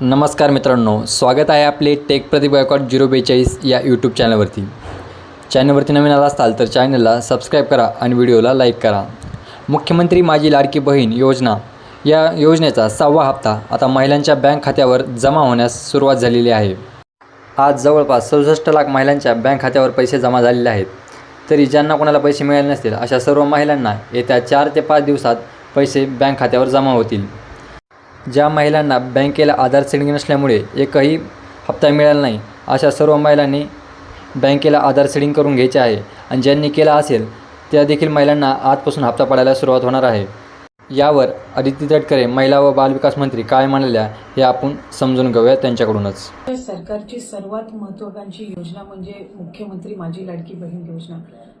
नमस्कार मित्रांनो स्वागत आहे आपले टेक प्रदीप गायकॉट झिरो बेचाळीस या यूट्यूब चॅनलवरती चॅनलवरती नवीन आला असाल तर चॅनलला सबस्क्राईब करा आणि व्हिडिओला लाईक करा. मुख्यमंत्री माझी लाडकी बहीण योजना. या योजनेचा सहावा हप्ता आता महिलांच्या बँक खात्यावर जमा होण्यास सुरुवात झालेली आहे. आज जवळपास सदुसष्ट लाख महिलांच्या बँक खात्यावर पैसे जमा झालेले आहेत. तरी ज्यांना कोणाला पैसे मिळाले नसतील अशा सर्व महिलांना येत्या चार ते पाच दिवसात पैसे बँक खात्यावर जमा होतील. ज्या महिलांना बँकेला आधार सेडिंग नसल्यामुळे एकही हप्ता मिळाला नाही अशा सर्व महिलांनी बँकेला आधार सेडिंग करून घ्यायचे आहे. आणि ज्यांनी केला असेल त्या देखील महिलांना आजपासून हप्ता पडायला सुरुवात होणार आहे. यावर अदिती तटकरे महिला व बालविकास मंत्री काय म्हणाल्या हे आपण समजून घेऊया त्यांच्याकडूनच. सरकारची सर्वात महत्वाकांक्षी योजना म्हणजे मुख्यमंत्री माझी लाडकी बहीण योजना.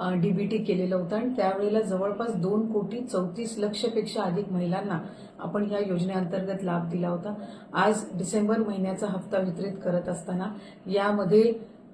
डीबीटी केलेलं होतं. आणि त्यावेळेला जवळपास दोन कोटी चौतीस लक्षपेक्षा अधिक महिलांना आपण या योजनेअंतर्गत लाभ दिला होता. आज डिसेंबर महिन्याचा हप्ता वितरित करत असताना यामध्ये